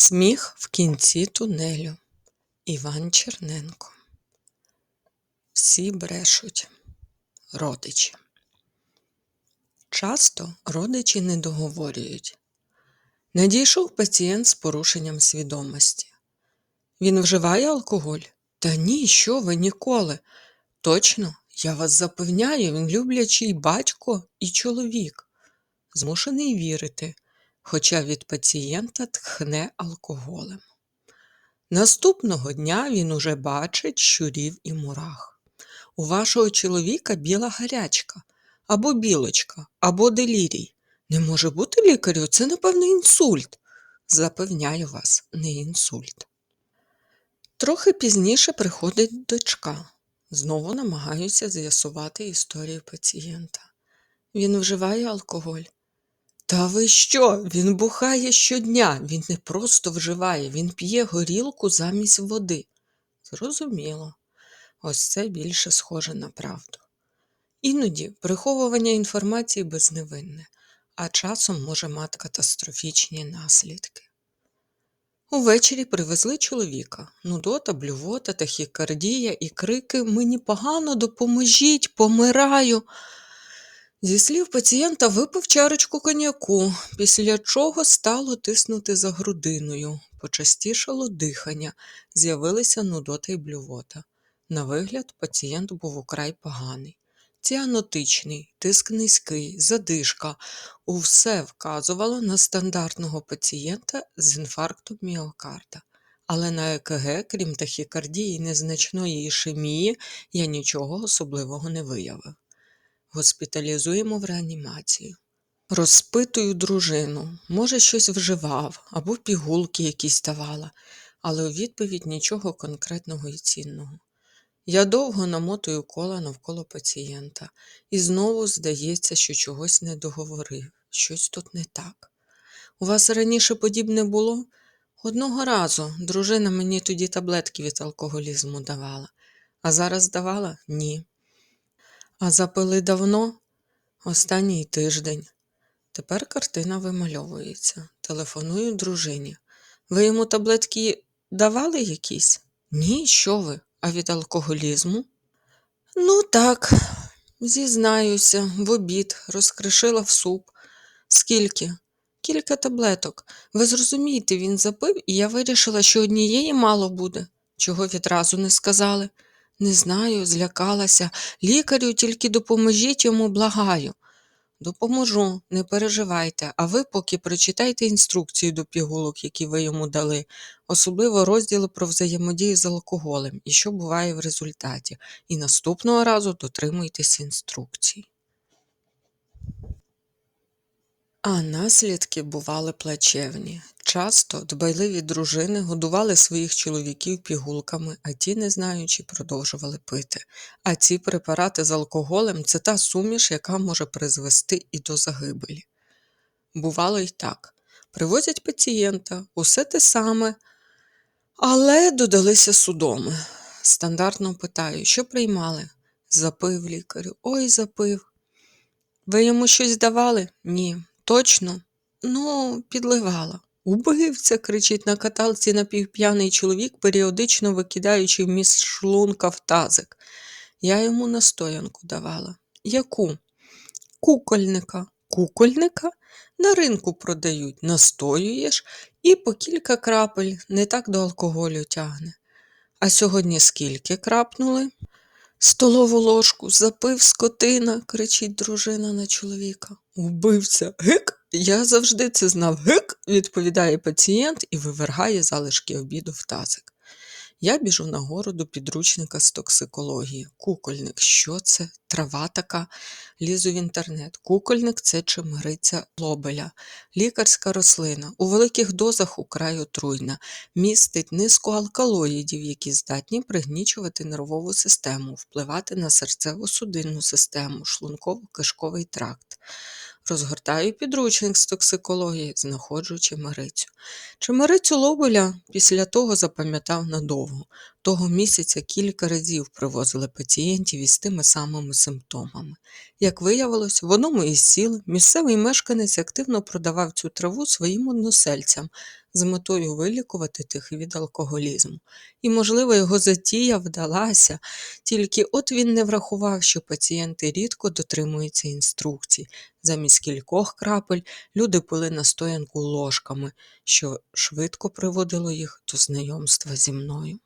Сміх в кінці тунелю. Іван Черненко. Всі брешуть. Родичі. Часто родичі не договорюють. Надійшов пацієнт з порушенням свідомості. Він вживає алкоголь? Та ні, що ви ніколи. Точно, я вас запевняю, він люблячий батько і чоловік. Змушений вірити, хоча від пацієнта тхне алкоголем. Наступного дня він уже бачить щурів і мурах. У вашого чоловіка біла гарячка, або білочка, або делірій. Не може бути лікарю, це, напевно, інсульт. Запевняю вас, не інсульт. Трохи пізніше приходить дочка. Знову намагаюся з'ясувати історію пацієнта. Він вживає алкоголь. Та ви що? Він бухає щодня, він не просто вживає, він п'є горілку замість води. Зрозуміло, ось це більше схоже на правду. Іноді приховування інформації безневинне, а часом може мати катастрофічні наслідки. Увечері привезли чоловіка. Нудота, блювота, тахікардія і крики Мені погано допоможіть, помираю. Зі слів пацієнта випив чарочку коньяку, після чого стало тиснути за грудиною, почастішало дихання, з'явилися нудота й блювота. На вигляд, пацієнт був украй поганий. Ціанотичний, тиск низький, задишка усе вказувало на стандартного пацієнта з інфарктом міокарда. Але на ЕКГ, крім тахікардії і незначної ішемії, я нічого особливого не виявив. Госпіталізуємо в реанімацію. Розпитую дружину, може, щось вживав або пігулки якісь давала, але у відповідь нічого конкретного і цінного. Я довго намотую кола навколо пацієнта, і знову здається, що чогось не договорив, щось тут не так. У вас раніше подібне було? Одного разу дружина мені тоді таблетки від алкоголізму давала, а зараз давала? Ні. А запили давно? Останній тиждень. Тепер картина вимальовується. Телефоную дружині. Ви йому таблетки давали якісь? Ні, що ви? А від алкоголізму? Ну, так, зізнаюся, в обід розкришила в суп. Скільки? Кілька таблеток. Ви зрозумієте, він запив, і я вирішила, що однієї мало буде. Чого відразу не сказали? Не знаю, злякалася. Лікарю тільки допоможіть йому, благаю. Допоможу, не переживайте, а ви поки прочитайте інструкцію до пігулок, які ви йому дали, особливо розділи про взаємодію з алкоголем і що буває в результаті. І наступного разу дотримуйтесь інструкцій. А наслідки бували плачевні. Часто дбайливі дружини годували своїх чоловіків пігулками, а ті, не знаючи, продовжували пити. А ці препарати з алкоголем це та суміш, яка може призвести і до загибелі. Бувало й так. Привозять пацієнта, усе те саме, але додалися судоми. Стандартно питаю, що приймали? Запив лікарю. Ой, запив. Ви йому щось давали? Ні. Точно? Ну, підливала. Убивця, кричить на каталці напівп'яний чоловік, періодично викидаючи вміст шлунка в тазик. Я йому настоянку давала. Яку? Кукольника. Кукольника? На ринку продають, настоюєш і по кілька крапель не так до алкоголю тягне. А сьогодні скільки крапнули? Столову ложку запив скотина, кричить дружина на чоловіка. Убивця. Гик? Я завжди це знав. Гик, відповідає пацієнт і вивергає залишки обіду в тазик. Я біжу нагору до підручника з токсикології. Кукольник, що це? Трава така. Лізу в інтернет. Кукольник це чимириця лобеля, лікарська рослина. У великих дозах украй отруйна, містить низку алкалоїдів, які здатні пригнічувати нервову систему, впливати на серцево-судинну систему, шлунково-кишковий тракт. Розгортаю підручник з токсикології, знаходжу чимарицю. Чимарицю Лобеля після того запам'ятав надовго. Того місяця кілька разів привозили пацієнтів із тими самими симптомами. Як виявилось, в одному із сіл місцевий мешканець активно продавав цю траву своїм односельцям з метою вилікувати тих від алкоголізму. І, можливо, його затія вдалася, тільки от він не врахував, що пацієнти рідко дотримуються інструкцій. Замість кількох крапель люди пили настоянку ложками, що швидко приводило їх до знайомства зі мною.